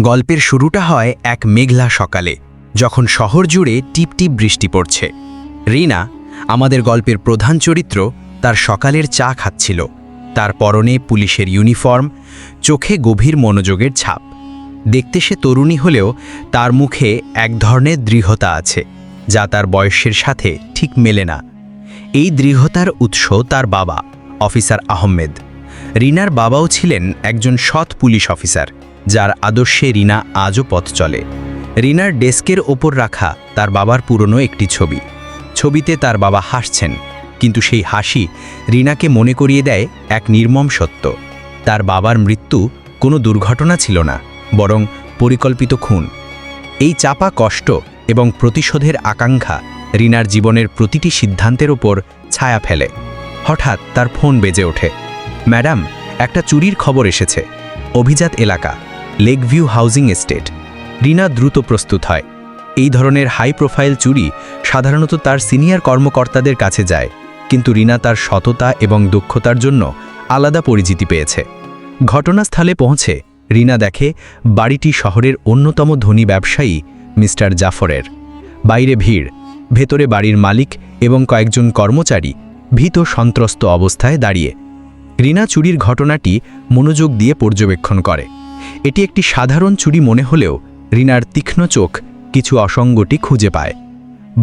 গল্পের শুরুটা হয় এক মেঘলা সকালে, যখন শহর জুড়ে টিপটিপ বৃষ্টি পড়ছে। রিনা, আমাদের গল্পের প্রধান চরিত্র, তার সকালের চা খাচ্ছিল। তার পরনে পুলিশের ইউনিফর্ম, চোখে গভীর মনোযোগের ছাপ। দেখতে সে তরুণী হলেও তার মুখে এক ধরনের দৃঢ়তা আছে, যা তার বয়সের সাথে ঠিক মেলে না। এই দৃঢ়তার উৎস তার বাবা, অফিসার আহমেদ। রিনার বাবাও ছিলেন একজন সৎ পুলিশ অফিসার। যার আদর্শে রিনা আজও পথ চলে। রিনার ডেস্কের ওপর রাখা তার বাবার পুরনো একটি ছবি। ছবিতে তার বাবা হাসছেন, কিন্তু সেই হাসি রিনাকে মনে করিয়ে দেয় এক নির্মম সত্য। তার বাবার মৃত্যু কোনো দুর্ঘটনা ছিল না, বরং পরিকল্পিত খুন। এই চাপা কষ্ট এবং প্রতিশোধের আকাঙ্ক্ষা রিনার জীবনের প্রতিটি সিদ্ধান্তের ওপর ছায়া ফেলে। হঠাৎ তার ফোন বেজে ওঠে। ম্যাডাম, একটা চুরির খবর এসেছে। অভিজাত এলাকা। Lakeview housing estate. রিনা দ্রুত প্রস্তুত হয়। এই ধরনের হাই প্রোফাইল চুরি সাধারণত তার সিনিয়র কর্মকর্তাদের কাছে যায়, কিন্তু রিনা তার সততা এবং দক্ষতার জন্য আলাদা পরিচিতি পেয়েছে। ঘটনাস্থলে পৌঁছে রিনা দেখে বাড়িটি শহরের অন্যতম ধনী ব্যবসায়ী মিস্টার জাফরের। বাইরে ভিড়, ভেতরে বাড়ির মালিক এবং কয়েকজন কর্মচারী ভীত সন্ত্রস্ত অবস্থায় দাঁড়িয়ে। রিনা চুরির ঘটনাটি মনোযোগ দিয়ে পর্যবেক্ষণ করে। এটি একটি সাধারণ চুরি মনে হলেও রিনার তীক্ষ্ণ চোখ কিছু অসঙ্গটি খুঁজে পায়।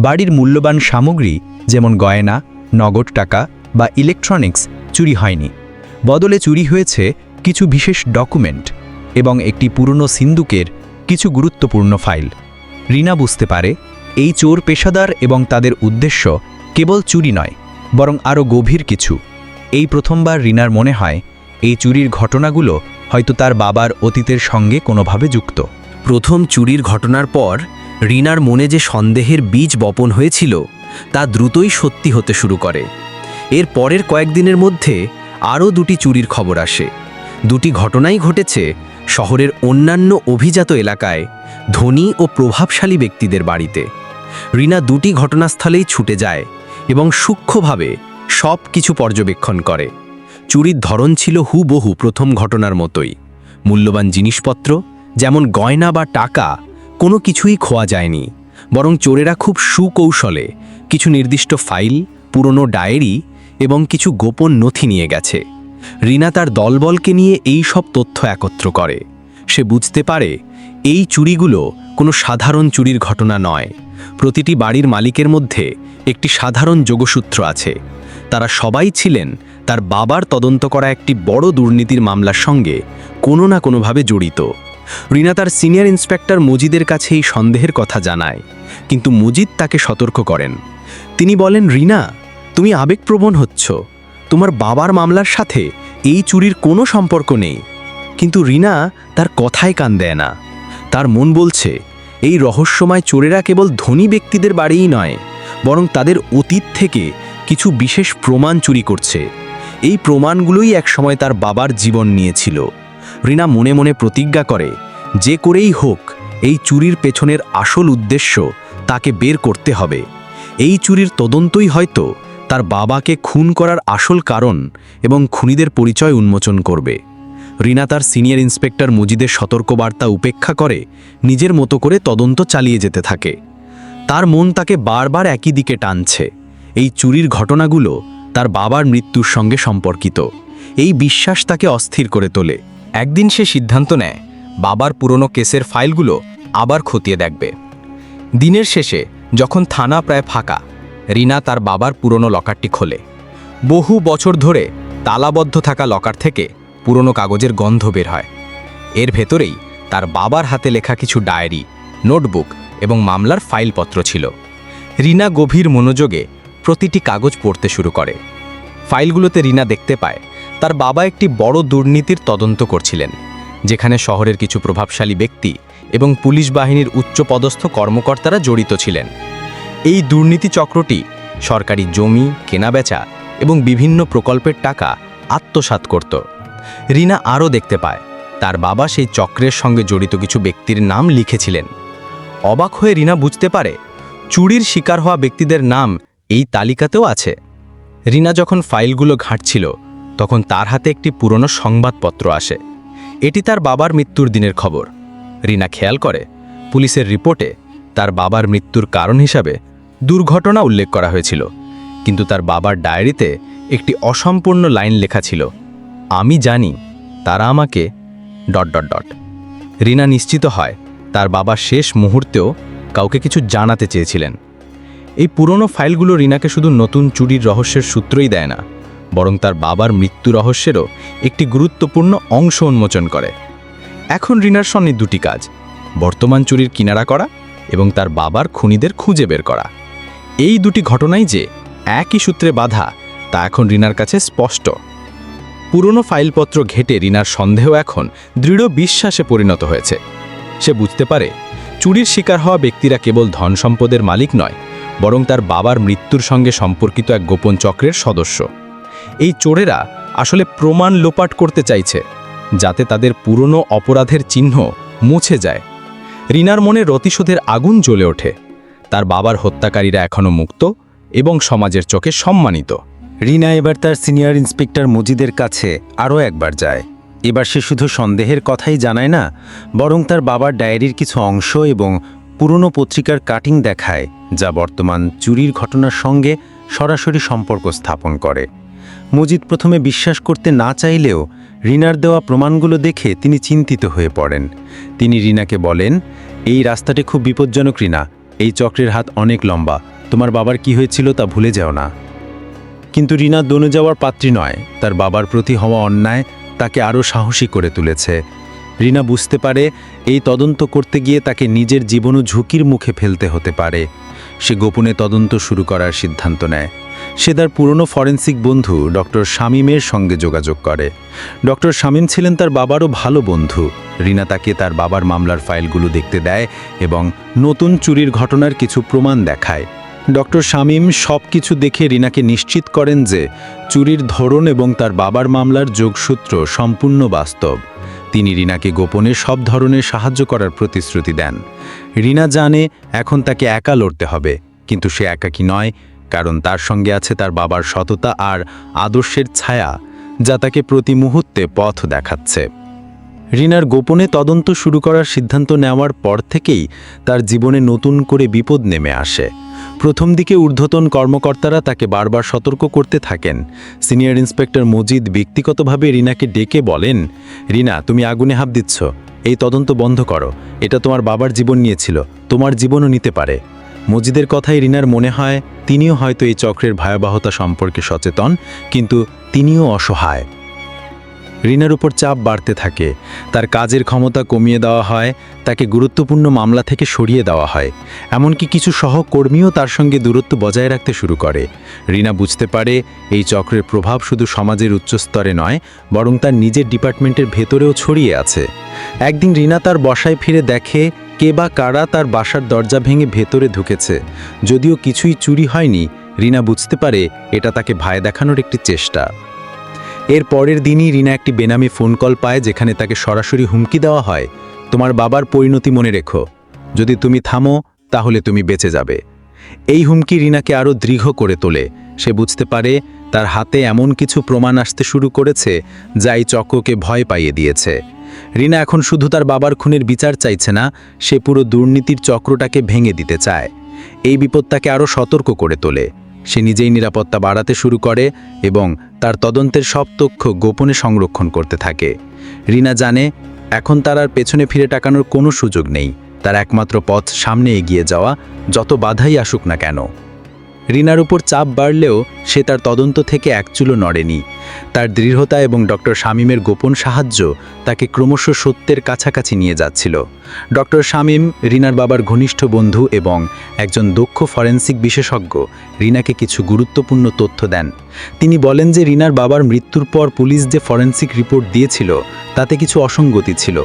বাড়ির মূল্যবান সামগ্রী, যেমন গয়না, নগদ টাকা বা ইলেকট্রনিক্স, চুরি হয়নি। বদলে চুরি হয়েছে কিছু বিশেষ ডকুমেন্ট এবং একটি পুরনো সিন্দুকের কিছু গুরুত্বপূর্ণ ফাইল। রিনা বুঝতে পারে, এই চোর পেশাদার এবং তাদের উদ্দেশ্য কেবল চুরি নয়, বরং আরও গভীর কিছু। এই প্রথমবার রিনার মনে হয়, এই চুরির ঘটনাগুলো হয়তো তার বাবার অতীতের সঙ্গে কোনোভাবে যুক্ত। প্রথম চুরির ঘটনার পর, রিনার মনে যে সন্দেহের বীজ বপন হয়েছিল, তা দ্রুতই সত্যি হতে শুরু করে। এর পরের কয়েকদিনের মধ্যে আরও দুটি চুরির খবর আসে। দুটি ঘটনাই ঘটেছে শহরের অন্যান্য অভিজাত এলাকায় ধনী ও প্রভাবশালী ব্যক্তিদের বাড়িতে। রিনা দুটি ঘটনাস্থলেই ছুটে যায় এবং সূক্ষ্মভাবে সব কিছু পর্যবেক্ষণ করে। চুরির ধরন ছিল হুবহু প্রথম ঘটনার মতোই। মূল্যবান জিনিসপত্র, যেমন গয়না বা টাকা, কোনো কিছুই খোয়া যায়নি। বরং চোরেরা খুব সুকৌশলে কিছু নির্দিষ্ট ফাইল, পুরনো ডায়েরি এবং কিছু গোপন নথি নিয়ে গেছে। রিনা তার দলবলকে নিয়ে এই সব তথ্য একত্র করে। সে বুঝতে পারে, এই চুরিগুলো কোনো সাধারণ চুরির ঘটনা নয়। প্রতিটি বাড়ির মালিকের মধ্যে একটি সাধারণ যোগসূত্র আছে। তারা সবাই ছিলেন তার বাবার তদন্ত করা একটি বড় দুর্নীতির মামলার সঙ্গে কোনো না কোনোভাবে জড়িত। রিনা তার সিনিয়র ইন্সপেক্টর মজিদের কাছে এই সন্দেহের কথা জানায়, কিন্তু মজিদ তাকে সতর্ক করেন। তিনি বলেন, রিনা, তুমি আবেগপ্রবণ হচ্ছ। তোমার বাবার মামলার সাথে এই চুরির কোনো সম্পর্ক নেই। কিন্তু রিনা তার কথায় কান দেয় না। তার মন বলছে, এই রহস্যময় চোরেরা কেবল ধনী ব্যক্তিদের বাড়িই নয়, বরং তাদের অতীত থেকে কিছু বিশেষ প্রমাণ চুরি করছে। এই প্রমাণগুলোই একসময় তার বাবার জীবন নিয়েছিল। রিনা মনে মনে প্রতিজ্ঞা করে, যে করেই হোক, এই চুরির পেছনের আসল উদ্দেশ্য তাকে বের করতে হবে। এই চুরির তদন্তই হয়তো তার বাবাকে খুন করার আসল কারণ এবং খুনিদের পরিচয় উন্মোচন করবে। রিনা তার সিনিয়র ইন্সপেক্টর মুজিদের সতর্কবার্তা উপেক্ষা করে নিজের মতো করে তদন্ত চালিয়ে যেতে থাকে। তার মন তাকে বারবার একই দিকে টানছে। এই চুরির ঘটনাগুলো তার বাবার মৃত্যুর সঙ্গে সম্পর্কিত। এই বিশ্বাস তাকে অস্থির করে তোলে। একদিন সে সিদ্ধান্ত নেয়, বাবার পুরনো কেসের ফাইলগুলো আবার খতিয়ে দেখবে। দিনের শেষে, যখন থানা প্রায় ফাঁকা, রিনা তার বাবার পুরনো লকারটি খোলে। বহু বছর ধরে তালাবদ্ধ থাকা লকার থেকে পুরনো কাগজের গন্ধ বের হয়। এর ভেতরেই তার বাবার হাতে লেখা কিছু ডায়েরি, নোটবুক এবং মামলার ফাইলপত্র ছিল। রিনা গভীর মনোযোগে প্রতিটি কাগজ পড়তে শুরু করে। ফাইলগুলোতে রিনা দেখতে পায়, তার বাবা একটি বড় দুর্নীতির তদন্ত করছিলেন, যেখানে শহরের কিছু প্রভাবশালী ব্যক্তি এবং পুলিশ বাহিনীর উচ্চপদস্থ কর্মকর্তারা জড়িত ছিলেন। এই দুর্নীতি চক্রটি সরকারি জমি, কেনাবেচা এবং বিভিন্ন প্রকল্পের টাকা আত্মসাৎ করত। রিনা আরও দেখতে পায়, তার বাবা সেই চক্রের সঙ্গে জড়িত কিছু ব্যক্তির নাম লিখেছিলেন। অবাক হয়ে রিনা বুঝতে পারে, চুরির শিকার হওয়া ব্যক্তিদের নাম এই তালিকাতেও আছে। রিনা যখন ফাইলগুলো ঘাঁটছিল, তখন তার হাতে একটি পুরনো সংবাদপত্র আসে। এটি তার বাবার মৃত্যুর দিনের খবর। রিনা খেয়াল করে, পুলিশের রিপোর্টে তার বাবার মৃত্যুর কারণ হিসাবে দুর্ঘটনা উল্লেখ করা হয়েছিল। কিন্তু তার বাবার ডায়েরিতে একটি অসম্পূর্ণ লাইন লেখা ছিল, আমি জানি, তারা আমাকে ডট ডট ডট। রিনা নিশ্চিত হয়, তার বাবা শেষ মুহূর্তেও কাউকে কিছু জানাতে চেয়েছিলেন। এই পুরনো ফাইলগুলো রিনাকে শুধু নতুন চুরির রহস্যের সূত্রই দেয় না, বরং তার বাবার মৃত্যু রহস্যেরও একটি গুরুত্বপূর্ণ অংশ উন্মোচন করে। এখন রিনার সামনে দুটি কাজ, বর্তমান চুরির কিনারা করা এবং তার বাবার খুনিদের খুঁজে বের করা। এই দুটি ঘটনাই যে একই সূত্রে বাধা, তা এখন রিনার কাছে স্পষ্ট। পুরনো ফাইলপত্র ঘেটে রিনার সন্দেহ এখন দৃঢ় বিশ্বাসে পরিণত হয়েছে। সে বুঝতে পারে, চুরির শিকার হওয়া ব্যক্তিরা কেবল ধন সম্পদের মালিক নয় বরং তার বাবার মৃত্যুর সঙ্গে সম্পর্কিত এক গোপন চক্রের সদস্য। এই চোরেরা আসলে প্রমাণ লোপাট করতে চাইছে, যাতে তাদের পুরনো অপরাধের চিহ্ন মুছে যায়। রিনার মনে রতিশোধের আগুন জ্বলে ওঠে। তার বাবার হত্যাকারীরা এখনও মুক্ত এবং সমাজের চোখে সম্মানিত। রিনা এবার তার সিনিয়র ইন্সপেক্টর মজিদের কাছে আরও একবার যায়। এবার সে শুধু সন্দেহের কথাই জানায় না, বরং তার বাবার ডায়েরির কিছু অংশ এবং পুরনো পত্রিকার কাটিং দেখায়, যা বর্তমান চুরির ঘটনার সঙ্গে সরাসরি সম্পর্ক স্থাপন করে। মজিদ প্রথমে বিশ্বাস করতে না চাইলেও রিনার দেওয়া প্রমাণগুলো দেখে তিনি চিন্তিত হয়ে পড়েন। তিনি রিনাকে বলেন, এই রাস্তাটি খুব বিপজ্জনক, রিনা। এই চক্রের হাত অনেক লম্বা। তোমার বাবার কি হয়েছিল তা ভুলে যাও না। কিন্তু রিনা দনে যাওয়ার পাত্রী নয়। তার বাবার প্রতি হওয়া অন্যায় তাকে আরও সাহসী করে তুলেছে। রিনা বুঝতে পারে এই তদন্ত করতে গিয়ে তাকে নিজের জীবনও ঝুঁকির মুখে ফেলতে হতে পারে। সে গোপনে তদন্ত শুরু করার সিদ্ধান্ত নেয়। সে তার পুরনো ফরেন্সিক বন্ধু ডক্টর শামীমের সঙ্গে যোগাযোগ করে। ডক্টর শামীম ছিলেন তার বাবারও ভালো বন্ধু। রিনা তাকে তার বাবার মামলার ফাইলগুলো দেখতে দেয় এবং নতুন চুরির ঘটনার কিছু প্রমাণ দেখায়। ডক্টর শামীম সব কিছু দেখে রিনাকে নিশ্চিত করেন যে চুরির ধরন এবং তার বাবার মামলার যোগসূত্র সম্পূর্ণ বাস্তব। তিনি রিনাকে গোপনে সব ধরনের সাহায্য করার প্রতিশ্রুতি দেন। রিনা জানে এখন তাকে একা লড়তে হবে, কিন্তু সে একাকী নয়, কারণ তার সঙ্গে আছে তার বাবার সততা আর আদর্শের ছায়া, যা তাকে প্রতি মুহূর্তে পথ দেখাচ্ছে। রিনার গোপনে তদন্ত শুরু করার সিদ্ধান্ত নেওয়ার পর থেকেই তার জীবনে নতুন করে বিপদ নেমে আসে। প্রথম দিকে ঊর্ধ্বতন কর্মকর্তারা তাকে বারবার সতর্ক করতে থাকেন। সিনিয়র ইন্সপেক্টর মজিদ ব্যক্তিগতভাবে রিনাকে ডেকে বলেন, রিনা, তুমি আগুনে হাত দিচ্ছ। এই তদন্ত বন্ধ করো। এটা তোমার বাবার জীবন নিয়েছিল। তোমার জীবনও নিতে পারে। মজিদের কথাই রিনার মনে হয়, তিনিও হয়তো এই চক্রের ভয়াবহতা সম্পর্কে সচেতন, কিন্তু তিনিও অসহায়। রিনার উপর চাপ বাড়তে থাকে। তার কাজের ক্ষমতা কমিয়ে দেওয়া হয়, তাকে গুরুত্বপূর্ণ মামলা থেকে সরিয়ে দেওয়া হয়। এমনকি কিছু সহকর্মীও তার সঙ্গে দূরত্ব বজায় রাখতে শুরু করে। রিনা বুঝতে পারে, এই চক্রের প্রভাব শুধু সমাজের উচ্চস্তরে নয়, বরং তার নিজের ডিপার্টমেন্টের ভেতরেও ছড়িয়ে আছে। একদিন রিনা তার বসায় ফিরে দেখে, কে বা কারা তার বাসার দরজা ভেঙে ভেতরে ঢুকেছে। যদিও কিছুই চুরি হয়নি, রিনা বুঝতে পারে, এটা তাকে ভয় দেখানোর একটি চেষ্টা। এর পরের দিনই রিনা একটি বেনামি ফোন কল পায় যেখানে তাকে সরাসরি হুমকি দেওয়া হয়। তোমার বাবার পরিণতি মনে রেখো। যদি তুমি থামো, তাহলে তুমি বেঁচে যাবে। এই হুমকি রিনাকে আরও দৃঢ় করে তোলে। সে বুঝতে পারে তার হাতে এমন কিছু প্রমাণ আসতে শুরু করেছে যা এই চক্রকে ভয় পাইয়ে দিয়েছে। রিনা এখন শুধু তার বাবার খুনের বিচার চাইছে না, সে পুরো দুর্নীতির চক্রটাকে ভেঙে দিতে চায়। এই বিপদ তাকে আরও সতর্ক করে তোলে। সে নিজেই নিরাপত্তা বাড়াতে শুরু করে এবং তার তদন্তের সব তথ্য গোপনে সংরক্ষণ করতে থাকে। রিনা জানে, এখন তার আর পেছনে ফিরে টাকানোর কোনো সুযোগ নেই। তার একমাত্র পথ সামনে এগিয়ে যাওয়া, যত বাধাই আসুক না কেন। রিনার উপর চাপ বাড়লেও সে তার তদন্ত থেকে একচুলো নড়েনি। তার দৃঢ়তা এবং ডক্টর শামীমের গোপন সাহায্য তাকে ক্রমশ সত্যের কাছাকাছি নিয়ে যাচ্ছিল। ডক্টর শামীম রিনার বাবার ঘনিষ্ঠ বন্ধু এবং একজন দক্ষ ফরেন্সিক বিশেষজ্ঞ রিনাকে কিছু গুরুত্বপূর্ণ তথ্য দেন। তিনি বলেন যে রিনার বাবার মৃত্যুর পর পুলিশ যে ফরেন্সিক রিপোর্ট দিয়েছিল তাতে কিছু অসঙ্গতি ছিল।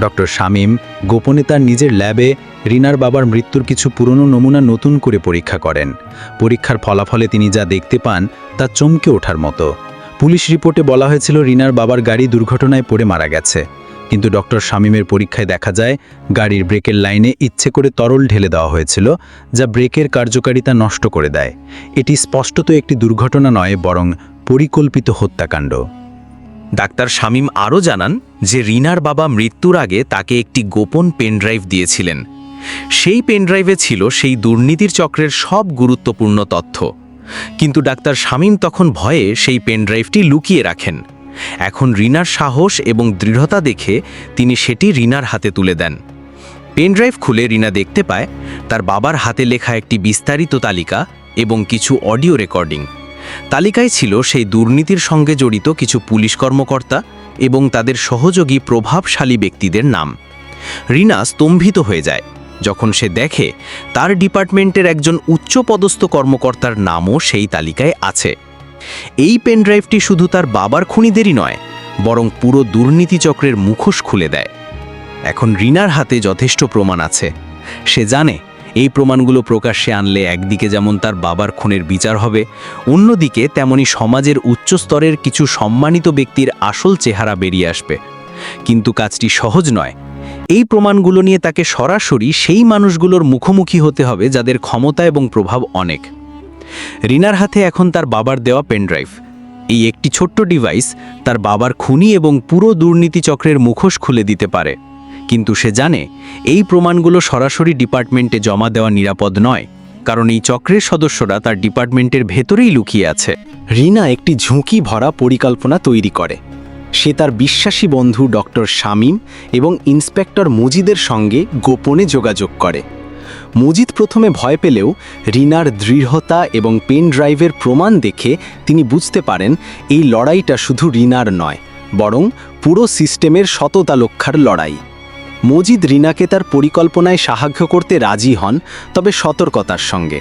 ডক্টর শামীম গোপনে তার নিজের ল্যাবে রিনার বাবার মৃত্যুর কিছু পুরনো নমুনা নতুন করে পরীক্ষা করেন। পরীক্ষার ফলাফলে তিনি যা দেখতে পান, তা চমকে ওঠার মতো। পুলিশ রিপোর্টে বলা হয়েছিল, রিনার বাবার গাড়ি দুর্ঘটনায় পড়ে মারা গেছে। কিন্তু ডক্টর শামীমের পরীক্ষায় দেখা যায়, গাড়ির ব্রেকের লাইনে ইচ্ছে করে তরল ঢেলে দেওয়া হয়েছিল, যা ব্রেকের কার্যকারিতা নষ্ট করে দেয়। এটি স্পষ্টত একটি দুর্ঘটনা নয়, বরং পরিকল্পিত হত্যাকাণ্ড। ডাক্তার শামীম আরও জানান যে, রিনার বাবা মৃত্যুর আগে তাকে একটি গোপন পেনড্রাইভ দিয়েছিলেন। সেই পেনড্রাইভে ছিল সেই দুর্নীতির চক্রের সব গুরুত্বপূর্ণ তথ্য। কিন্তু ডাক্তার শামীম তখন ভয়ে সেই পেনড্রাইভটি লুকিয়ে রাখেন। এখন রিনার সাহস এবং দৃঢ়তা দেখে তিনি সেটি রিনার হাতে তুলে দেন। পেনড্রাইভ খুলে রিনা দেখতে পায়, তার বাবার হাতে লেখা একটি বিস্তারিত তালিকা এবং কিছু অডিও রেকর্ডিং। তালিকায় ছিল সেই দুর্নীতির সঙ্গে জড়িত কিছু পুলিশ কর্মকর্তা এবং তাদের সহযোগী প্রভাবশালী ব্যক্তিদের নাম। রিনা স্তম্ভিত হয়ে যায়। যখন সে দেখে, তার ডিপার্টমেন্টের একজন উচ্চপদস্থ কর্মকর্তার নামও সেই তালিকায় আছে। এই পেনড্রাইভটি শুধু তার বাবার খুনিদেরই নয়, বরং পুরো দুর্নীতি চক্রের মুখোশ খুলে দেয়। এখন রিনার হাতে যথেষ্ট প্রমাণ আছে। সে জানে, এই প্রমাণগুলো প্রকাশ্যে আনলে একদিকে যেমন তার বাবার খুনের বিচার হবে, অন্যদিকে তেমনি সমাজের উচ্চস্তরের কিছু সম্মানিত ব্যক্তির আসল চেহারা বেরিয়ে আসবে। কিন্তু কাজটি সহজ নয় এই প্রমাণগুলো নিয়ে তাকে সরাসরি সেই মানুষগুলোর মুখোমুখি হতে হবে যাদের ক্ষমতা এবং প্রভাব অনেক। রিনার হাতে এখন তার বাবার দেওয়া পেনড্রাইভ। এই একটি ছোট্ট ডিভাইস তার বাবার খুনি এবং পুরো দুর্নীতি চক্রের মুখোশ খুলে দিতে পারে। কিন্তু সে জানে, এই প্রমাণগুলো সরাসরি ডিপার্টমেন্টে জমা দেওয়া নিরাপদ নয়, কারণ এই চক্রের সদস্যরা তার ডিপার্টমেন্টের ভেতরেই লুকিয়ে আছে। রিনা একটি ঝুঁকি ভরা পরিকল্পনা তৈরি করে। সে তার বিশ্বাসী বন্ধু ডক্টর শামীম এবং ইন্সপেক্টর মজিদের সঙ্গে গোপনে যোগাযোগ করে। মজিদ প্রথমে ভয় পেলেও রিনার দৃঢ়তা এবং পেন ড্রাইভের প্রমাণ দেখে তিনি বুঝতে পারেন এই লড়াইটা শুধু রিনার নয়, বরং পুরো সিস্টেমের সততা রক্ষার লড়াই। মজিদ রিনাকে তার পরিকল্পনায় সাহায্য করতে রাজি হন, তবে সতর্কতার সঙ্গে।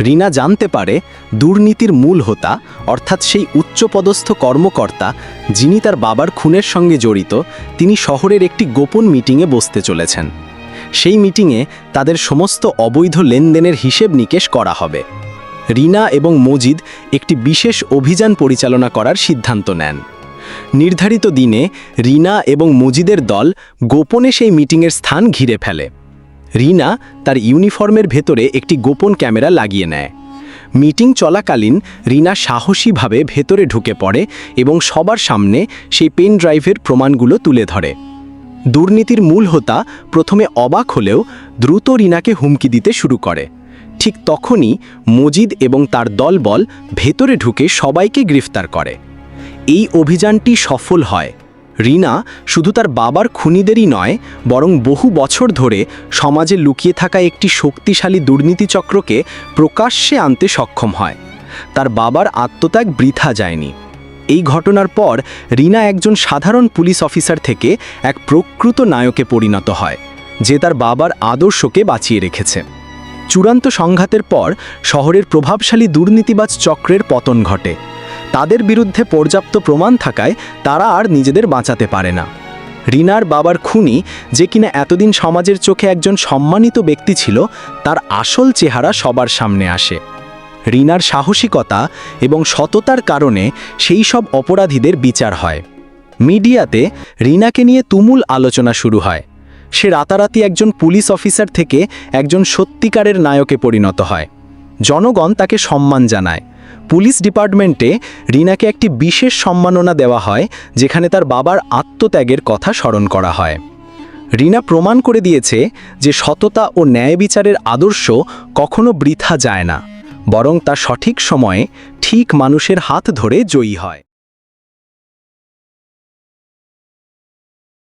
রিনা জানতে পারে দুর্নীতির মূল হোতা, অর্থাৎ সেই উচ্চপদস্থ কর্মকর্তা যিনি তার বাবার খুনের সঙ্গে জড়িত, তিনি শহরের একটি গোপন মিটিংয়ে বসতে চলেছেন। সেই মিটিংয়ে তাদের সমস্ত অবৈধ লেনদেনের হিসেব নিকেশ করা হবে। রিনা এবং মজিদ একটি বিশেষ অভিযান পরিচালনা করার সিদ্ধান্ত নেন। নির্ধারিত দিনে রিনা এবং মজিদের দল গোপনে সেই মিটিংয়ের স্থান ঘিরে ফেলে। রিনা তার ইউনিফর্মের ভেতরে একটি গোপন ক্যামেরা লাগিয়ে নেয়। মিটিং চলাকালীন রিনা সাহসীভাবে ভেতরে ঢুকে পড়ে এবং সবার সামনে সেই পেন ড্রাইভের প্রমাণগুলো তুলে ধরে। দুর্নীতির মূল হোতা প্রথমে অবাক হলেও দ্রুত রিনাকে হুমকি দিতে শুরু করে। ঠিক তখনই মজিদ এবং তার দলবল ভেতরে ঢুকে সবাইকে গ্রেফতার করে। এই অভিযানটি সফল হয়। রিনা শুধু তার বাবার খুনিদেরই নয়, বরং বহু বছর ধরে সমাজে লুকিয়ে থাকা একটি শক্তিশালী দুর্নীতি চক্রকে প্রকাশ্যে আনতে সক্ষম হয়। তার বাবার আত্মত্যাগ বৃথা যায়নি। এই ঘটনার পর রিনা একজন সাধারণ পুলিশ অফিসার থেকে এক প্রকৃত নায়কে পরিণত হয়, যে তার বাবার আদর্শকে বাঁচিয়ে রেখেছে। চূড়ান্ত সংঘাতের পর শহরের প্রভাবশালী দুর্নীতিবাজ চক্রের পতন ঘটে। তাদের বিরুদ্ধে পর্যাপ্ত প্রমাণ থাকায় তারা আর নিজেদের বাঁচাতে পারে না। রিনার বাবার খুনি, যে কিনা এতদিন সমাজের চোখে একজন সম্মানিত ব্যক্তি ছিল, তার আসল চেহারা সবার সামনে আসে। রিনার সাহসিকতা এবং সততার কারণে সেই সব অপরাধীদের বিচার হয়। মিডিয়াতে রিনাকে নিয়ে তুমুল আলোচনা শুরু হয়। সে রাতারাতি একজন পুলিশ অফিসার থেকে একজন সত্যিকারের নায়কে পরিণত হয়। জনগণ তাকে সম্মান জানায়। পুলিশ ডিপার্টমেন্টে রিনাকে একটি বিশেষ সম্মাননা দেওয়া হয়, যেখানে তার বাবার আত্মত্যাগের কথা স্মরণ করা হয়। রিনা প্রমাণ করে দিয়েছে যে সততা ও ন্যায় বিচারের আদর্শ কখনো বৃথা যায় না, বরং তা সঠিক সময়ে ঠিক মানুষের হাত ধরে জয়ী হয়।